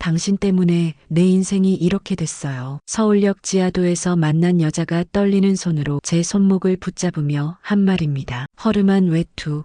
당신 때문에 내 인생이 이렇게 됐어요. 서울역 지하도에서 만난 여자가 떨리는 손으로 제 손목을 붙잡으며 한 말입니다. 허름한 외투,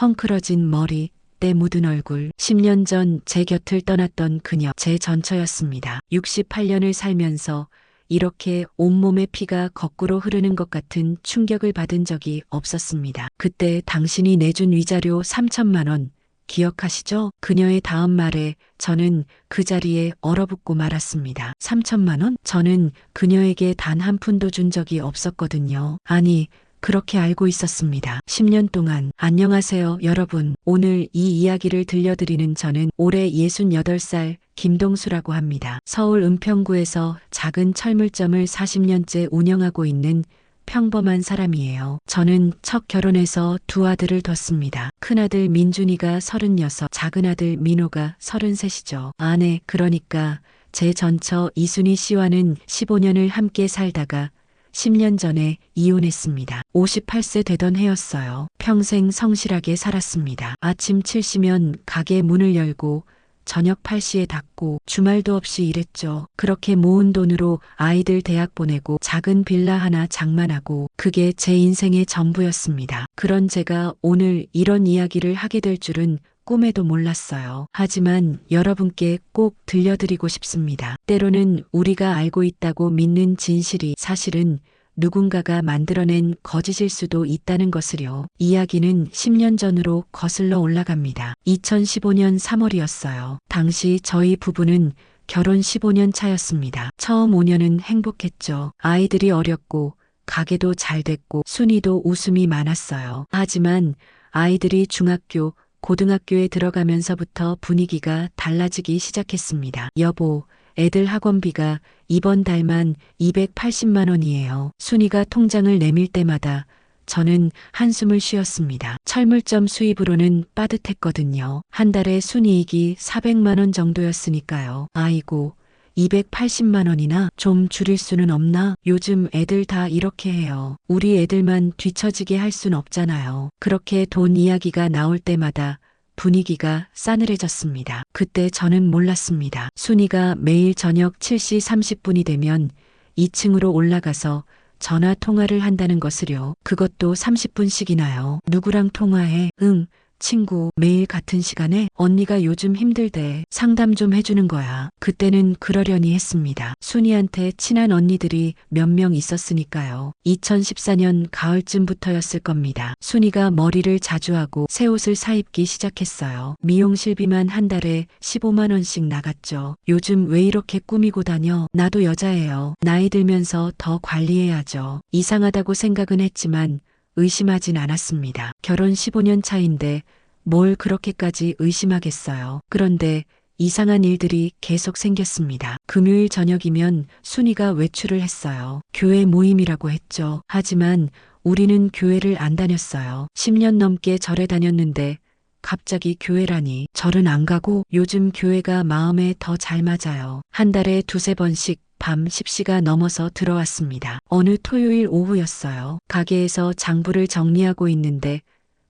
헝클어진 머리, 때 묻은 얼굴. 10년 전 제 곁을 떠났던 그녀, 제 전처였습니다. 68년을 살면서 이렇게 온몸의 피가 거꾸로 흐르는 것 같은 충격을 받은 적이 없었습니다. 그때 당신이 내준 위자료 3천만 원 기억하시죠? 그녀의 다음 말에 저는 그 자리에 얼어붙고 말았습니다. 3천만 원? 저는 그녀에게 단 한 푼도 준 적이 없었거든요. 아니, 그렇게 알고 있었습니다. 10년 동안 안녕하세요 여러분. 오늘 이 이야기를 들려드리는 저는 올해 68살 김동수라고 합니다. 서울 은평구에서 작은 철물점을 40년째 운영하고 있는 평범한 사람이에요. 저는 첫 결혼해서 두 아들을 뒀습니다. 큰아들 민준이가 36, 작은아들 민호가 33이죠. 아내 그러니까 제 전처 이순희 씨와는 15년을 함께 살다가 10년 전에 이혼했습니다. 58세 되던 해였어요. 평생 성실하게 살았습니다. 아침 7시면 가게 문을 열고 저녁 8시에 닫고 주말도 없이 일했죠. 그렇게 모은 돈으로 아이들 대학 보내고 작은 빌라 하나 장만하고 그게 제 인생의 전부였습니다. 그런 제가 오늘 이런 이야기를 하게 될 줄은 꿈에도 몰랐어요. 하지만 여러분께 꼭 들려드리고 싶습니다. 때로는 우리가 알고 있다고 믿는 진실이 사실은 누군가가 만들어낸 거짓일 수도 있다는 것을요. 이야기는 10년 전으로 거슬러 올라갑니다. 2015년 3월이었어요. 당시 저희 부부는 결혼 15년 차였습니다. 처음 5년은 행복했죠. 아이들이 어렸고 가게도 잘 됐고 순이도 웃음이 많았어요. 하지만 아이들이 중학교, 고등학교에 들어가면서부터 분위기가 달라지기 시작했습니다. 여보, 애들 학원비가 이번 달만 280만 원이에요. 순이가 통장을 내밀 때마다 저는 한숨을 쉬었습니다. 철물점 수입으로는 빠듯했거든요. 한 달에 순이익이 400만 원 정도였으니까요. 아이고, 280만 원이나 좀 줄일 수는 없나? 요즘 애들 다 이렇게 해요. 우리 애들만 뒤처지게 할 순 없잖아요. 그렇게 돈 이야기가 나올 때마다 분위기가 싸늘해졌습니다. 그때 저는 몰랐습니다. 순이가 매일 저녁 7시 30분이 되면 2층으로 올라가서 전화 통화를 한다는 것을요. 그것도 30분씩이나요. 누구랑 통화해? 응. 친구, 매일 같은 시간에 언니가 요즘 힘들대. 상담 좀 해주는 거야. 그때는 그러려니 했습니다. 순이한테 친한 언니들이 몇 명 있었으니까요. 2014년 가을쯤부터였을 겁니다. 순이가 머리를 자주 하고 새 옷을 사입기 시작했어요. 미용실비만 한 달에 15만 원씩 나갔죠. 요즘 왜 이렇게 꾸미고 다녀? 나도 여자예요. 나이 들면서 더 관리해야죠. 이상하다고 생각은 했지만 의심하진 않았습니다. 결혼 15년 차인데 뭘 그렇게까지 의심하겠어요. 그런데 이상한 일들이 계속 생겼습니다. 금요일 저녁이면 순이가 외출을 했어요. 교회 모임이라고 했죠. 하지만 우리는 교회를 안 다녔어요. 10년 넘게 절에 다녔는데 갑자기 교회라니 절은 안 가고 요즘 교회가 마음에 더 잘 맞아요. 한 달에 두세 번씩 밤 10시가 넘어서 들어왔습니다. 어느 토요일 오후였어요. 가게에서 장부를 정리하고 있는데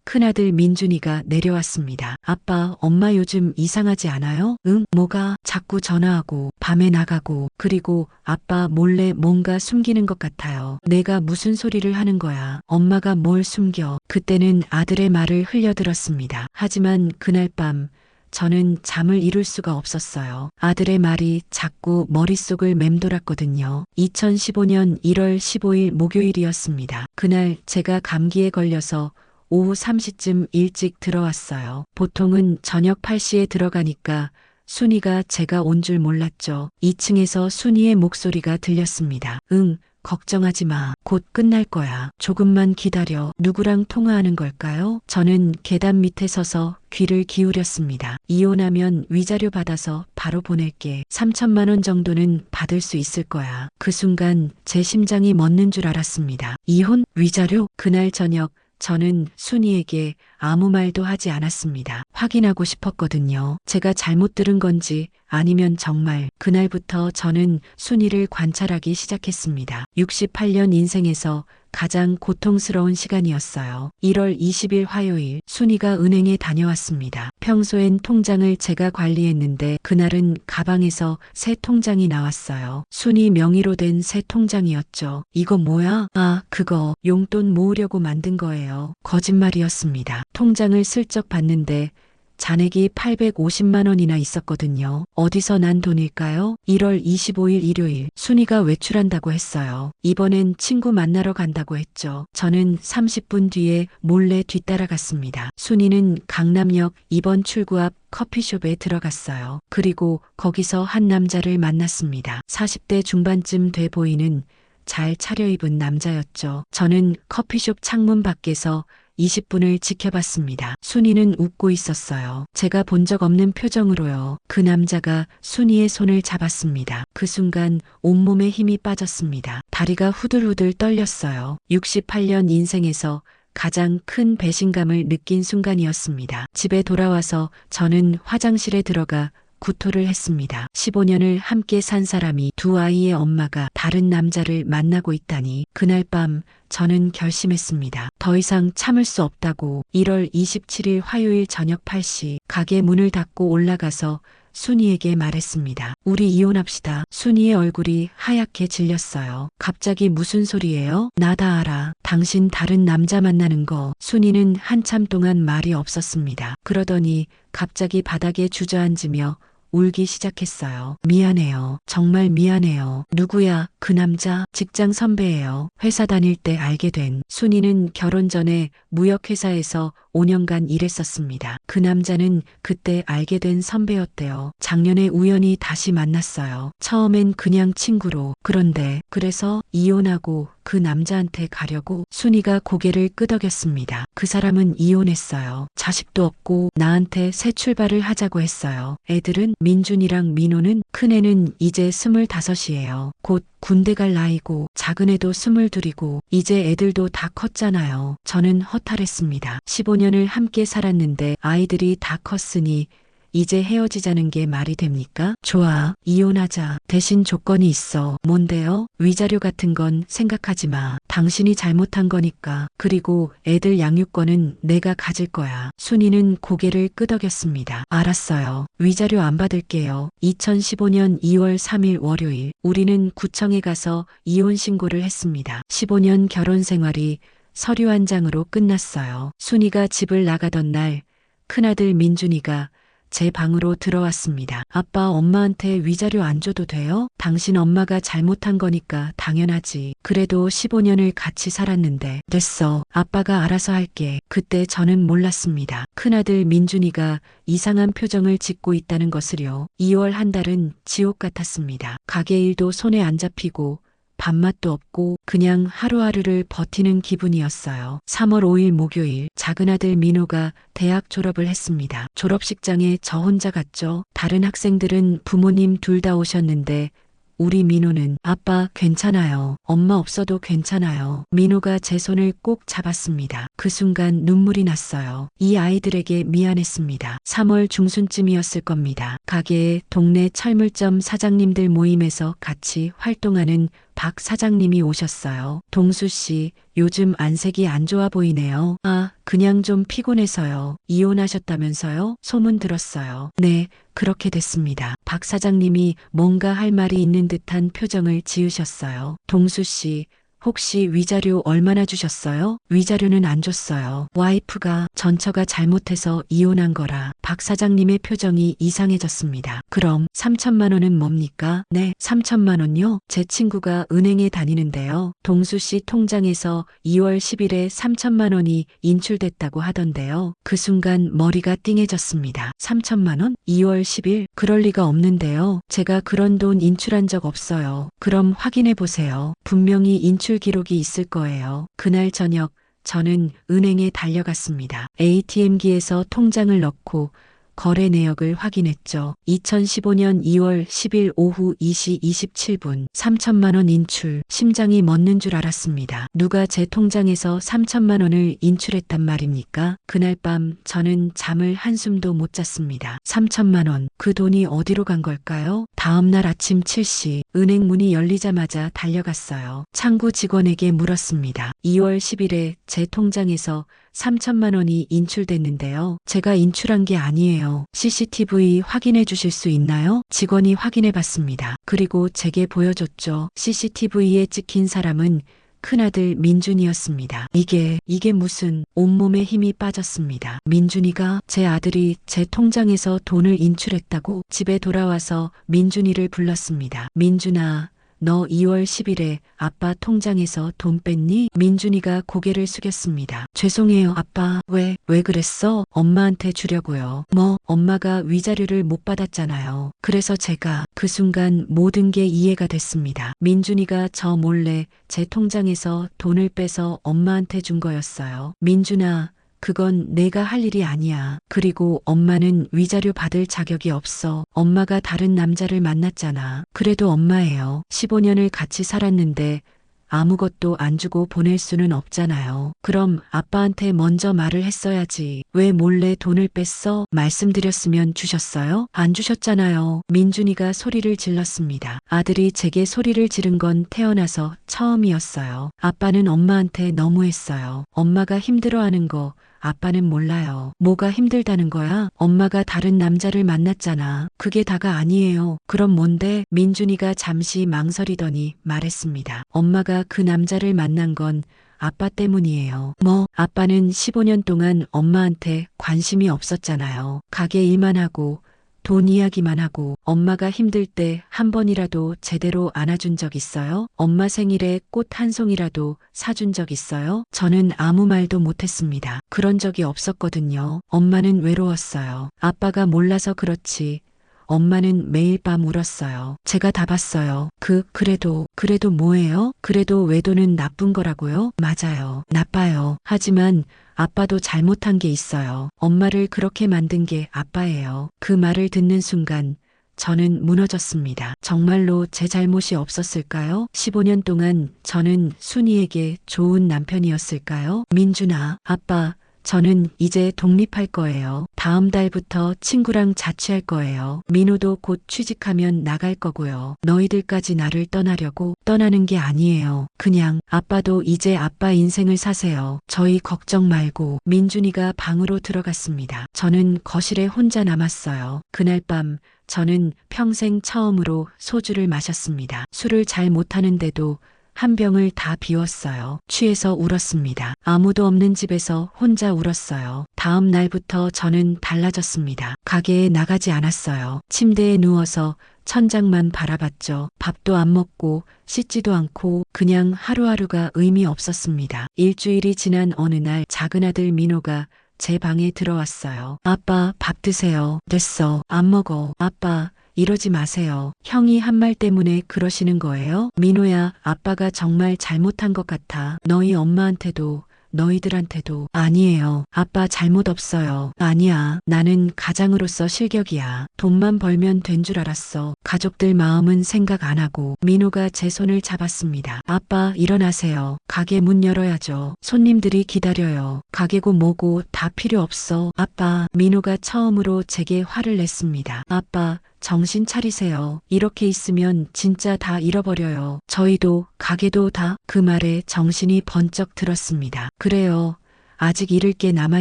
큰아들 민준이가 내려왔습니다. 아빠, 엄마 요즘 이상하지 않아요? 응, 뭐가 자꾸 전화하고 밤에 나가고 그리고 아빠 몰래 뭔가 숨기는 것 같아요. 내가 무슨 소리를 하는 거야. 엄마가 뭘 숨겨. 그때는 아들의 말을 흘려들었습니다. 하지만 그날 밤 저는 잠을 이룰 수가 없었어요. 아들의 말이 자꾸 머릿속을 맴돌았거든요. 2015년 1월 15일 목요일이었습니다. 그날 제가 감기에 걸려서 오후 3시쯤 일찍 들어왔어요. 보통은 저녁 8시에 들어가니까 순이가 제가 온 줄 몰랐죠. 2층에서 순이의 목소리가 들렸습니다. 응, 걱정하지 마. 곧 끝날 거야. 조금만 기다려. 누구랑 통화하는 걸까요? 저는 계단 밑에 서서 귀를 기울였습니다. 이혼하면 위자료 받아서 바로 보낼게. 3천만 원 정도는 받을 수 있을 거야. 그 순간 제 심장이 멎는 줄 알았습니다. 이혼? 위자료? 그날 저녁 저는 순이에게 아무 말도 하지 않았습니다. 확인하고 싶었거든요. 제가 잘못 들은 건지 아니면 정말 그날부터 저는 순이를 관찰하기 시작했습니다. 68년 인생에서 가장 고통스러운 시간이었어요. 1월 20일 화요일 순이가 은행에 다녀왔습니다. 평소엔 통장을 제가 관리했는데 그날은 가방에서 새 통장이 나왔어요. 순이 명의로 된 새 통장이었죠. 이거 뭐야? 아, 그거 용돈 모으려고 만든 거예요. 거짓말이었습니다. 통장을 슬쩍 봤는데 잔액이 850만 원이나 있었거든요. 어디서 난 돈일까요? 1월 25일 일요일 순이가 외출한다고 했어요. 이번엔 친구 만나러 간다고 했죠. 저는 30분 뒤에 몰래 뒤따라갔습니다. 순이는 강남역 2번 출구 앞 커피숍에 들어갔어요. 그리고 거기서 한 남자를 만났습니다. 40대 중반쯤 돼 보이는 잘 차려입은 남자였죠. 저는 커피숍 창문 밖에서 20분을 지켜봤습니다. 순이는 웃고 있었어요. 제가 본 적 없는 표정으로요. 그 남자가 순이의 손을 잡았습니다. 그 순간 온몸에 힘이 빠졌습니다. 다리가 후들후들 떨렸어요. 68년 인생에서 가장 큰 배신감을 느낀 순간이었습니다. 집에 돌아와서 저는 화장실에 들어가 구토를 했습니다. 15년을 함께 산 사람이 두 아이의 엄마가 다른 남자를 만나고 있다니 그날 밤 저는 결심했습니다. 더 이상 참을 수 없다고 1월 27일 화요일 저녁 8시 가게 문을 닫고 올라가서 순이에게 말했습니다. 우리 이혼합시다. 순이의 얼굴이 하얗게 질렸어요. 갑자기 무슨 소리예요? 나 다 알아. 당신 다른 남자 만나는 거. 순이는 한참 동안 말이 없었습니다. 그러더니 갑자기 바닥에 주저앉으며 울기 시작했어요. 미안해요. 정말 미안해요. 누구야? 그 남자 직장 선배예요. 회사 다닐 때 알게 된 순이는 결혼 전에 무역회사에서 5년간 일했었습니다. 그 남자는 그때 알게 된 선배였대요. 작년에 우연히 다시 만났어요. 처음엔 그냥 친구로. 그런데 그래서 이혼하고 그 남자한테 가려고 순이가 고개를 끄덕였습니다. 그 사람은 이혼했어요. 자식도 없고 나한테 새 출발을 하자고 했어요. 애들은 민준이랑 민호는 큰애는 이제 스물다섯이에요. 곧 군대 갈 나이고 작은애도 스물둘이고 이제 애들도 다 컸잖아요. 저는 허탈했습니다. 15년을 함께 살았는데 아이들이 다 컸으니 이제 헤어지자는 게 말이 됩니까? 좋아, 이혼하자. 대신 조건이 있어. 뭔데요? 위자료 같은 건 생각하지 마. 당신이 잘못한 거니까. 그리고 애들 양육권은 내가 가질 거야. 순이는 고개를 끄덕였습니다. 알았어요. 위자료 안 받을게요. 2015년 2월 3일 월요일, 우리는 구청에 가서 이혼 신고를 했습니다. 15년 결혼 생활이 서류 한 장으로 끝났어요. 순이가 집을 나가던 날, 큰아들 민준이가 제 방으로 들어왔습니다. 아빠 엄마한테 위자료 안 줘도 돼요? 당신 엄마가 잘못한 거니까 당연하지. 그래도 15년을 같이 살았는데 됐어. 아빠가 알아서 할게. 그때 저는 몰랐습니다. 큰아들 민준이가 이상한 표정을 짓고 있다는 것을요. 2월 한 달은 지옥 같았습니다. 가게 일도 손에 안 잡히고 밥맛도 없고 그냥 하루하루를 버티는 기분이었어요. 3월 5일 목요일 작은 아들 민호가 대학 졸업을 했습니다. 졸업식장에 저 혼자 갔죠. 다른 학생들은 부모님 둘 다 오셨는데 우리 민호는 아빠 괜찮아요. 엄마 없어도 괜찮아요. 민호가 제 손을 꼭 잡았습니다. 그 순간 눈물이 났어요. 이 아이들에게 미안했습니다. 3월 중순쯤이었을 겁니다. 가게에 동네 철물점 사장님들 모임에서 같이 활동하는 박 사장님이 오셨어요. 동수 씨, 요즘 안색이 안 좋아 보이네요. 아, 그냥 좀 피곤해서요. 이혼하셨다면서요? 소문 들었어요. 네, 그렇게 됐습니다. 박 사장님이 뭔가 할 말이 있는 듯한 표정을 지으셨어요. 동수 씨, 혹시 위자료 얼마나 주셨어요? 위자료는 안 줬어요. 와이프가 전처가 잘못해서 이혼한 거라 박 사장님의 표정이 이상해졌습니다. 그럼 3천만 원은 뭡니까? 네, 3천만 원요? 제 친구가 은행에 다니는데요. 동수 씨 통장에서 2월 10일에 3천만 원이 인출됐다고 하던데요. 그 순간 머리가 띵해졌습니다. 3천만 원? 2월 10일? 그럴 리가 없는데요. 제가 그런 돈 인출한 적 없어요. 그럼 확인해 보세요. 분명히 인출 기록이 있을 거예요. 그날 저녁 저는 은행에 달려갔습니다. ATM기에서 통장을 넣고 거래 내역을 확인했죠. 2015년 2월 10일 오후 2시 27분 3천만 원 인출. 심장이 멎는 줄 알았습니다. 누가 제 통장에서 3천만 원을 인출했단 말입니까? 그날 밤 저는 잠을 한숨도 못 잤습니다. 3천만 원. 그 돈이 어디로 간 걸까요? 다음 날 아침 7시 은행 문이 열리자마자 달려갔어요. 창구 직원에게 물었습니다. 2월 10일에 제 통장에서 3천만 원이 인출됐는데요. 제가 인출한 게 아니에요. CCTV 확인해 주실 수 있나요? 직원이 확인해 봤습니다. 그리고 제게 보여줬죠. CCTV에 찍힌 사람은 큰아들 민준이었습니다. 이게, 이게 무슨 온몸에 힘이 빠졌습니다. 민준이가 제 아들이 제 통장에서 돈을 인출했다고 집에 돌아와서 민준이를 불렀습니다. 민준아, 너 2월 10일에 아빠 통장에서 돈 뺐니? 민준이가 고개를 숙였습니다. 죄송해요, 아빠. 왜, 왜 그랬어? 엄마한테 주려고요. 뭐, 엄마가 위자료를 못 받았잖아요. 그래서 제가 그 순간 모든 게 이해가 됐습니다. 민준이가 저 몰래 제 통장에서 돈을 빼서 엄마한테 준 거였어요. 민준아, 그건 내가 할 일이 아니야. 그리고 엄마는 위자료 받을 자격이 없어. 엄마가 다른 남자를 만났잖아. 그래도 엄마예요. 15년을 같이 살았는데 아무것도 안 주고 보낼 수는 없잖아요. 그럼 아빠한테 먼저 말을 했어야지. 왜 몰래 돈을 뺐어? 말씀드렸으면 주셨어요? 안 주셨잖아요. 민준이가 소리를 질렀습니다. 아들이 제게 소리를 지른 건 태어나서 처음이었어요. 아빠는 엄마한테 너무했어요. 엄마가 힘들어하는 거 아빠는 몰라요. 뭐가 힘들다는 거야? 엄마가 다른 남자를 만났잖아. 그게 다가 아니에요. 그럼 뭔데? 민준이가 잠시 망설이더니 말했습니다. 엄마가 그 남자를 만난 건 아빠 때문이에요. 뭐, 아빠는 15년 동안 엄마한테 관심이 없었잖아요. 가게 일만 하고 돈 이야기만 하고 엄마가 힘들 때 한 번이라도 제대로 안아준 적 있어요? 엄마 생일에 꽃 한 송이라도 사준 적 있어요? 저는 아무 말도 못했습니다. 그런 적이 없었거든요. 엄마는 외로웠어요. 아빠가 몰라서 그렇지. 엄마는 매일 밤 울었어요. 제가 다 봤어요. 그, 그래도, 그래도 뭐예요? 그래도 외도는 나쁜 거라고요? 맞아요. 나빠요. 하지만 아빠도 잘못한 게 있어요. 엄마를 그렇게 만든 게 아빠예요. 그 말을 듣는 순간 저는 무너졌습니다. 정말로 제 잘못이 없었을까요? 15년 동안 저는 순이에게 좋은 남편이었을까요? 민준아, 아빠, 저는 이제 독립할 거예요. 다음 달부터 친구랑 자취할 거예요. 민호도 곧 취직하면 나갈 거고요. 너희들까지 나를 떠나려고 떠나는 게 아니에요. 그냥 아빠도 이제 아빠 인생을 사세요. 저희 걱정 말고 민준이가 방으로 들어갔습니다. 저는 거실에 혼자 남았어요. 그날 밤 저는 평생 처음으로 소주를 마셨습니다. 술을 잘 못하는데도 한 병을 다 비웠어요. 취해서 울었습니다. 아무도 없는 집에서 혼자 울었어요. 다음 날부터 저는 달라졌습니다. 가게에 나가지 않았어요. 침대에 누워서 천장만 바라봤죠. 밥도 안 먹고 씻지도 않고 그냥 하루하루가 의미 없었습니다. 일주일이 지난 어느 날 작은 아들 민호가 제 방에 들어왔어요. 아빠, 밥 드세요. 됐어. 안 먹어. 아빠, 이러지 마세요. 형이 한 말 때문에 그러시는 거예요? 민호야, 아빠가 정말 잘못한 것 같아. 너희 엄마한테도 너희들한테도 아니에요. 아빠 잘못 없어요. 아니야. 나는 가장으로서 실격이야. 돈만 벌면 된 줄 알았어. 가족들 마음은 생각 안 하고 민호가 제 손을 잡았습니다. 아빠 일어나세요. 가게 문 열어야죠. 손님들이 기다려요. 가게고 뭐고 다 필요 없어. 아빠 민호가 처음으로 제게 화를 냈습니다. 아빠 정신 차리세요. 이렇게 있으면 진짜 다 잃어버려요. 저희도 가게도 다 그 말에 정신이 번쩍 들었습니다. 그래요. 아직 잃을 게 남아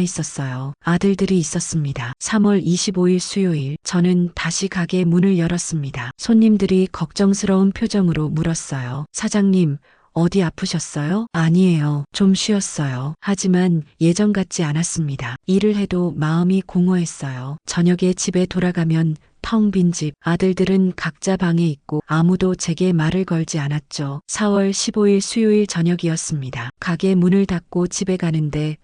있었어요. 아들들이 있었습니다. 3월 25일 수요일 저는 다시 가게 문을 열었습니다. 손님들이 걱정스러운 표정으로 물었어요. 사장님, 어디 아프셨어요? 아니에요. 좀 쉬었어요. 하지만 예전 같지 않았습니다. 일을 해도 마음이 공허했어요. 저녁에 집에 돌아가면 텅 빈 집, 아들들은 각자 방에 있고 아무도 제게 말을 걸지 않았죠. 4월 15일 수요일 저녁이었습니다. 가게 문을 닫고 집에 가는데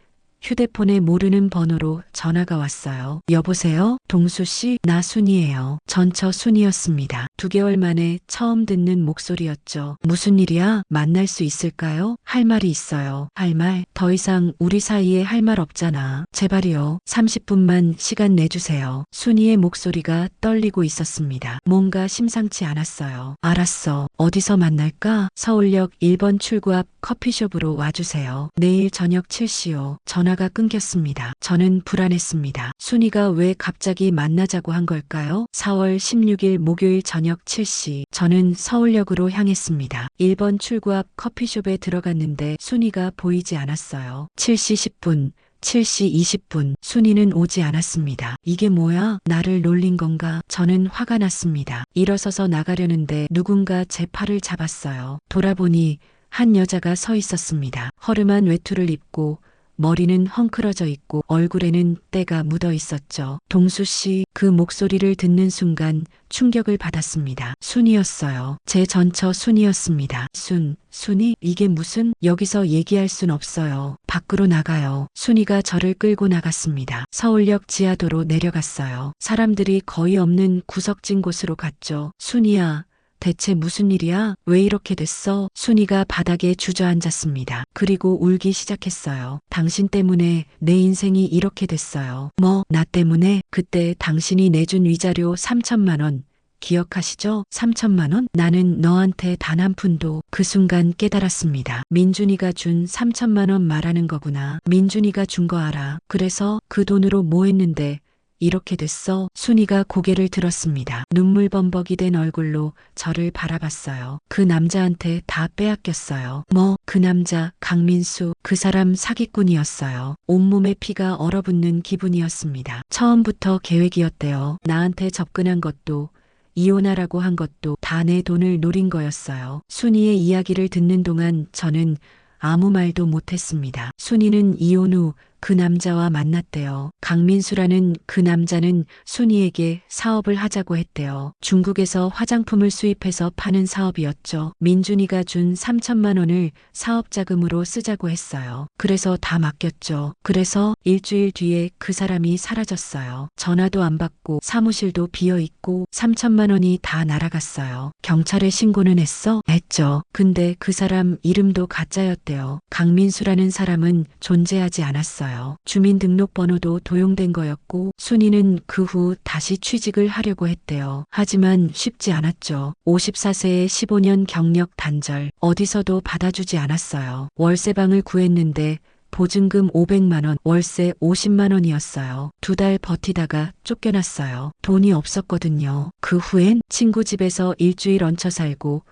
휴대폰에 모르는 번호로 전화가 왔어요. 여보세요? 동수 씨, 나 순이에요. 전처 순이었습니다. 두 개월 만에 처음 듣는 목소리였죠. 무슨 일이야? 만날 수 있을까요? 할 말이 있어요. 할 말? 더 이상 우리 사이에 할 말 없잖아. 제발이요. 30분만 시간 내주세요. 순이의 목소리가 떨리고 있었습니다. 뭔가 심상치 않았어요. 알았어. 어디서 만날까? 서울역 1번 출구 앞 커피숍으로 와주세요. 내일 저녁 7시요. 전화 전화가 끊겼습니다. 저는 불안했습니다. 순이가 왜 갑자기 만나자고 한 걸까요? 4월 16일 목요일 저녁 7시 저는 서울역으로 향했습니다. 1번 출구 앞 커피숍에 들어갔는데 순이가 보이지 않았어요. 7시 10분 7시 20분 순이는 오지 않았습니다. 이게 뭐야? 나를 놀린 건가? 저는 화가 났습니다. 일어서서 나가려는데 누군가 제 팔을 잡았어요. 돌아보니 한 여자가 서 있었습니다. 허름한 외투를 입고 머리는 헝클어져 있고 얼굴에는 때가 묻어 있었죠. 동수 씨, 그 목소리를 듣는 순간 충격을 받았습니다. 순이었어요. 제 전처 순이었습니다. 순, 순이? 이게 무슨? 여기서 얘기할 순 없어요. 밖으로 나가요. 순이가 저를 끌고 나갔습니다. 서울역 지하도로 내려갔어요. 사람들이 거의 없는 구석진 곳으로 갔죠. 순이야. 대체 무슨 일이야? 왜 이렇게 됐어? 순이가 바닥에 주저앉았습니다. 그리고 울기 시작했어요. 당신 때문에 내 인생이 이렇게 됐어요. 뭐, 나 때문에? 그때 당신이 내준 위자료 3천만 원. 기억하시죠? 3천만 원? 나는 너한테 단 한 푼도 그 순간 깨달았습니다. 민준이가 준 3천만 원 말하는 거구나. 민준이가 준 거 알아. 그래서 그 돈으로 뭐 했는데 이렇게 됐어? 순이가 고개를 들었습니다. 눈물 범벅이 된 얼굴로 저를 바라봤어요. 그 남자한테 다 빼앗겼어요. 뭐, 그 남자, 강민수, 그 사람 사기꾼이었어요. 온몸에 피가 얼어붙는 기분이었습니다. 처음부터 계획이었대요. 나한테 접근한 것도, 이혼하라고 한 것도 다 내 돈을 노린 거였어요. 순이의 이야기를 듣는 동안 저는 아무 말도 못했습니다. 순이는 이혼 후 그 남자와 만났대요. 강민수라는 그 남자는 순이에게 사업을 하자고 했대요. 중국에서 화장품을 수입해서 파는 사업이었죠. 민준이가 준 3천만 원을 사업 자금으로 쓰자고 했어요. 그래서 다 맡겼죠. 그래서 일주일 뒤에 그 사람이 사라졌어요. 전화도 안 받고 사무실도 비어 있고 3천만 원이 다 날아갔어요. 경찰에 신고는 했어? 했죠. 근데 그 사람 이름도 가짜였대요. 강민수라는 사람은 존재하지 않았어요. 주민등록번호도 도용된 거였고 순이는 그 후 다시 취직을 하려고 했대요. 하지만 쉽지 않았죠. 54세에 15년 경력 단절 어디서도 받아주지 않았어요. 월세방을 구했는데 보증금 500만 원, 월세 50만 원이었어요. 두 달 버티다가 쫓겨났어요. 돈이 없었거든요. 그 후엔 친구 집에서 일주일 얹혀 살고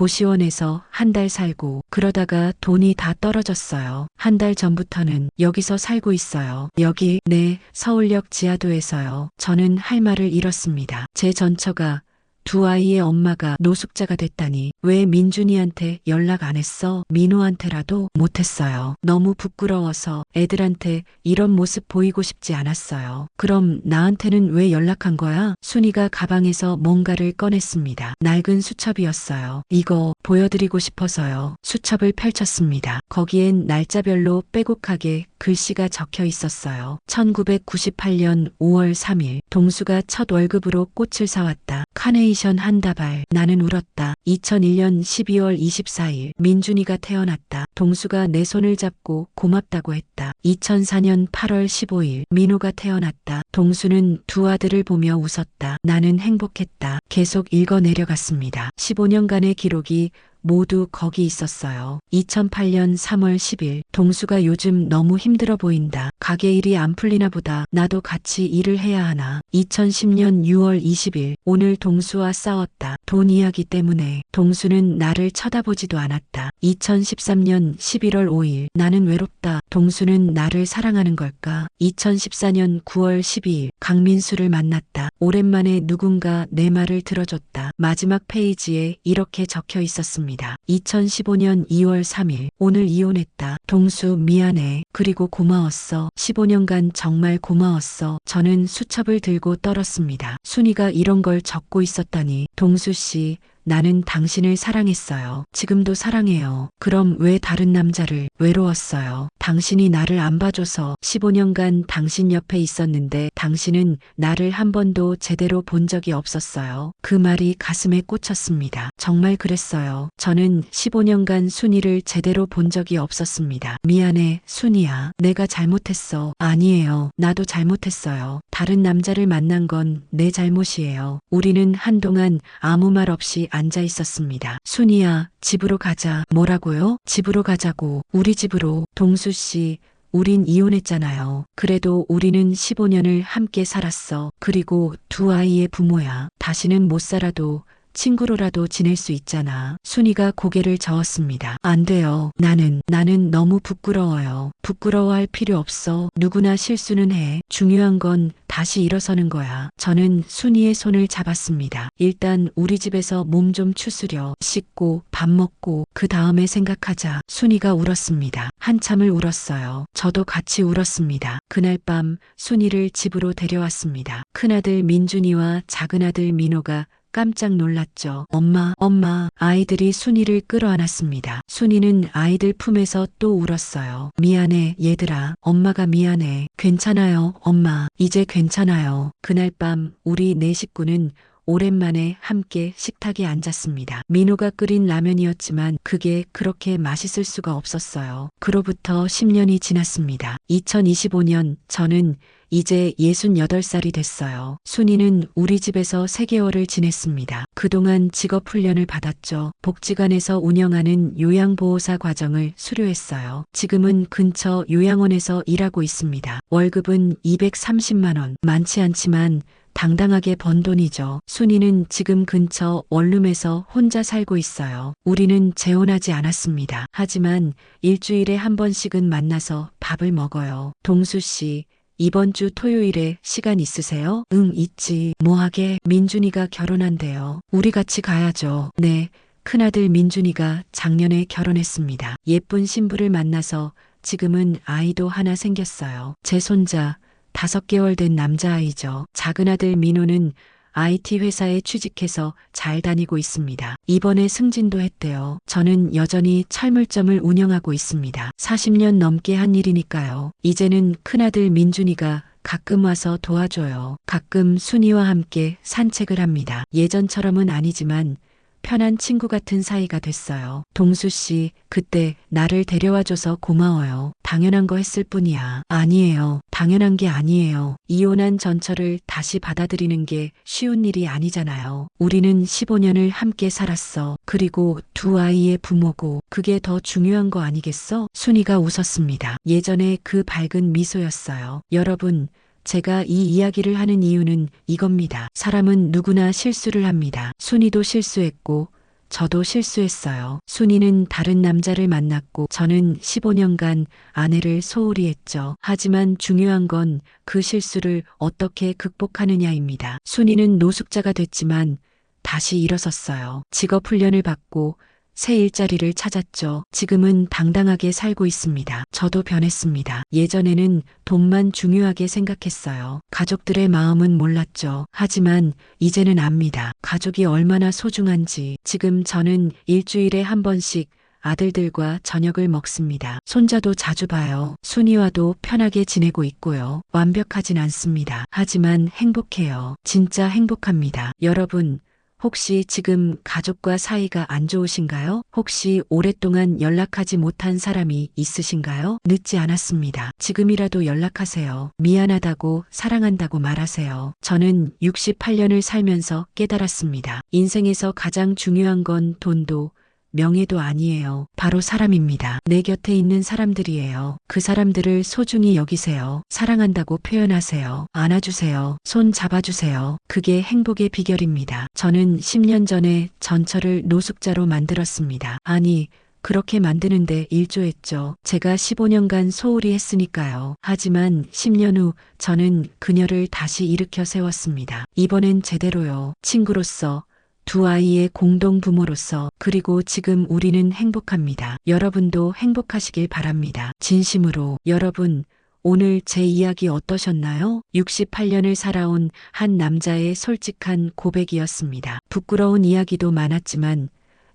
고시원에서 한 달 살고 그러다가 돈이 다 떨어졌어요. 한 달 전부터는 여기서 살고 있어요. 여기 네 서울역 지하도에서요. 저는 할 말을 잃었습니다. 제 전처가 두 아이의 엄마가 노숙자가 됐다니 왜 민준이한테 연락 안 했어? 민호한테라도 못했어요. 너무 부끄러워서 애들한테 이런 모습 보이고 싶지 않았어요. 그럼 나한테는 왜 연락한 거야? 순이가 가방에서 뭔가를 꺼냈습니다. 낡은 수첩이었어요. 이거 보여드리고 싶어서요. 수첩을 펼쳤습니다. 거기엔 날짜별로 빼곡하게 글씨가 적혀 있었어요. 1998년 5월 3일 동수가 첫 월급으로 꽃을 사왔다. 카네이션 한 다발. 나는 울었다. 2001년 12월 24일 민준이가 태어났다. 동수가 내 손을 잡고 고맙다고 했다. 2004년 8월 15일 민호가 태어났다. 동수는 두 아들을 보며 웃었다. 나는 행복했다. 계속 읽어 내려갔습니다. 15년간의 기록이 모두 거기 있었어요. 2008년 3월 10일 동수가 요즘 너무 힘들어 보인다. 가게 일이 안 풀리나 보다. 나도 같이 일을 해야 하나. 2010년 6월 20일 오늘 동수와 싸웠다. 돈 이야기 때문에 동수는 나를 쳐다보지도 않았다. 2013년 11월 5일 나는 외롭다. 동수는 나를 사랑하는 걸까? 2014년 9월 12일 강민수를 만났다. 오랜만에 누군가 내 말을 들어줬다. 마지막 페이지에 이렇게 적혀 있었습니다. 2015년 2월 3일 오늘 이혼했다. 동수 미안해. 그리고 고마웠어. 15년간 정말 고마웠어. 저는 수첩을 들고 떨었습니다. 순이가 이런 걸 적고 있었다니. 동수 씨, 나는 당신을 사랑했어요. 지금도 사랑해요. 그럼 왜 다른 남자를 외로웠어요? 당신이 나를 안 봐줘서 15년간 당신 옆에 있었는데 당신은 나를 한 번도 제대로 본 적이 없었어요. 그 말이 가슴에 꽂혔습니다. 정말 그랬어요. 저는 15년간 순이를 제대로 본 적이 없었습니다. 미안해, 순이야. 내가 잘못했어. 아니에요. 나도 잘못했어요. 다른 남자를 만난 건 내 잘못이에요. 우리는 한동안 아무 말 없이 앉아 있었습니다. 순이야, 집으로 가자. 뭐라고요? 집으로 가자고. 우리 집으로. 동수 씨, 우린 이혼했잖아요. 그래도 우리는 15년을 함께 살았어. 그리고 두 아이의 부모야. 다시는 못 살아도 친구로라도 지낼 수 있잖아. 순이가 고개를 저었습니다. 안 돼요. 나는, 나는 너무 부끄러워요. 부끄러워할 필요 없어. 누구나 실수는 해. 중요한 건 다시 일어서는 거야. 저는 순이의 손을 잡았습니다. 일단 우리 집에서 몸 좀 추스려. 씻고, 밥 먹고, 그 다음에 생각하자. 순이가 울었습니다. 한참을 울었어요. 저도 같이 울었습니다. 그날 밤 순이를 집으로 데려왔습니다. 큰아들 민준이와 작은아들 민호가 깜짝 놀랐죠. 엄마, 엄마, 아이들이 순이를 끌어안았습니다. 순이는 아이들 품에서 또 울었어요. 미안해, 얘들아. 엄마가 미안해. 괜찮아요, 엄마. 이제 괜찮아요. 그날 밤 우리 네 식구는 오랜만에 함께 식탁에 앉았습니다. 민호가 끓인 라면이었지만 그게 그렇게 맛있을 수가 없었어요. 그로부터 10년이 지났습니다. 2025년 저는 이제 68살이 됐어요. 순이는 우리 집에서 3개월을 지냈습니다. 그동안 직업 훈련을 받았죠. 복지관에서 운영하는 요양보호사 과정을 수료했어요. 지금은 근처 요양원에서 일하고 있습니다. 월급은 230만원. 많지 않지만 당당하게 번 돈이죠. 순이는 지금 근처 원룸에서 혼자 살고 있어요. 우리는 재혼하지 않았습니다. 하지만 일주일에 한 번씩은 만나서 밥을 먹어요. 동수 씨, 이번 주 토요일에 시간 있으세요? 응, 있지. 뭐하게? 민준이가 결혼한대요. 우리 같이 가야죠. 네. 큰아들 민준이가 작년에 결혼했습니다. 예쁜 신부를 만나서 지금은 아이도 하나 생겼어요. 제 손자, 다섯 개월 된 남자아이죠. 작은아들 민호는 IT 회사에 취직해서 잘 다니고 있습니다. 이번에 승진도 했대요. 저는 여전히 철물점을 운영하고 있습니다. 40년 넘게 한 일이니까요. 이제는 큰아들 민준이가 가끔 와서 도와줘요. 가끔 순이와 함께 산책을 합니다. 예전처럼은 아니지만 편한 친구 같은 사이가 됐어요. 동수 씨, 그때 나를 데려와줘서 고마워요. 당연한 거 했을 뿐이야. 아니에요. 당연한 게 아니에요. 이혼한 전철을 다시 받아들이는 게 쉬운 일이 아니잖아요. 우리는 15년을 함께 살았어. 그리고 두 아이의 부모고 그게 더 중요한 거 아니겠어? 순이가 웃었습니다. 예전에 그 밝은 미소였어요. 여러분, 제가 이 이야기를 하는 이유는 이겁니다. 사람은 누구나 실수를 합니다. 순이도 실수했고, 저도 실수했어요. 순이는 다른 남자를 만났고, 저는 15년간 아내를 소홀히 했죠. 하지만 중요한 건 그 실수를 어떻게 극복하느냐입니다. 순이는 노숙자가 됐지만, 다시 일어섰어요. 직업 훈련을 받고, 새 일자리를 찾았죠. 지금은 당당하게 살고 있습니다. 저도 변했습니다. 예전에는 돈만 중요하게 생각했어요. 가족들의 마음은 몰랐죠. 하지만 이제는 압니다. 가족이 얼마나 소중한지. 지금 저는 일주일에 한 번씩 아들들과 저녁을 먹습니다. 손자도 자주 봐요. 순이와도 편하게 지내고 있고요. 완벽하진 않습니다. 하지만 행복해요. 진짜 행복합니다. 여러분, 혹시 지금 가족과 사이가 안 좋으신가요? 혹시 오랫동안 연락하지 못한 사람이 있으신가요? 늦지 않았습니다. 지금이라도 연락하세요. 미안하다고 사랑한다고 말하세요. 저는 68년을 살면서 깨달았습니다. 인생에서 가장 중요한 건 돈도 명예도 아니에요. 바로 사람입니다. 내 곁에 있는 사람들이에요. 그 사람들을 소중히 여기세요. 사랑한다고 표현하세요. 안아주세요. 손 잡아주세요. 그게 행복의 비결입니다. 저는 10년 전에 전철을 노숙자로 만들었습니다. 아니, 그렇게 만드는데 일조했죠. 제가 15년간 소홀히 했으니까요. 하지만 10년 후 저는 그녀를 다시 일으켜 세웠습니다. 이번엔 제대로요. 친구로서 두 아이의 공동 부모로서 그리고 지금 우리는 행복합니다. 여러분도 행복하시길 바랍니다. 진심으로 여러분 오늘 제 이야기 어떠셨나요? 68년을 살아온 한 남자의 솔직한 고백이었습니다. 부끄러운 이야기도 많았지만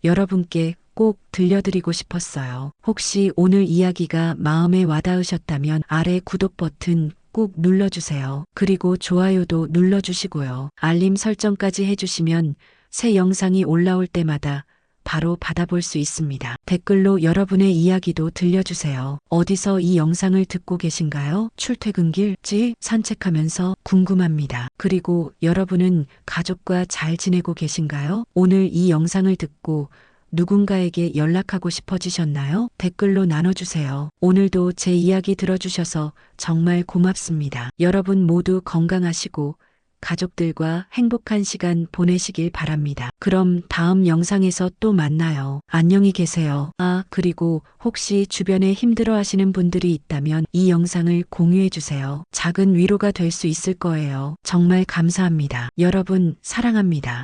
여러분께 꼭 들려드리고 싶었어요. 혹시 오늘 이야기가 마음에 와닿으셨다면 아래 구독 버튼 꾹 눌러주세요. 그리고 좋아요도 눌러주시고요. 알림 설정까지 해주시면 새 영상이 올라올 때마다 바로 받아볼 수 있습니다. 댓글로 여러분의 이야기도 들려주세요. 어디서 이 영상을 듣고 계신가요? 출퇴근길, 지, 산책하면서 궁금합니다. 그리고 여러분은 가족과 잘 지내고 계신가요? 오늘 이 영상을 듣고 누군가에게 연락하고 싶어지셨나요? 댓글로 나눠주세요. 오늘도 제 이야기 들어주셔서 정말 고맙습니다. 여러분 모두 건강하시고 가족들과 행복한 시간 보내시길 바랍니다. 그럼 다음 영상에서 또 만나요. 안녕히 계세요. 아, 그리고 혹시 주변에 힘들어 하시는 분들이 있다면 이 영상을 공유해 주세요. 작은 위로가 될 수 있을 거예요. 정말 감사합니다. 여러분, 사랑합니다.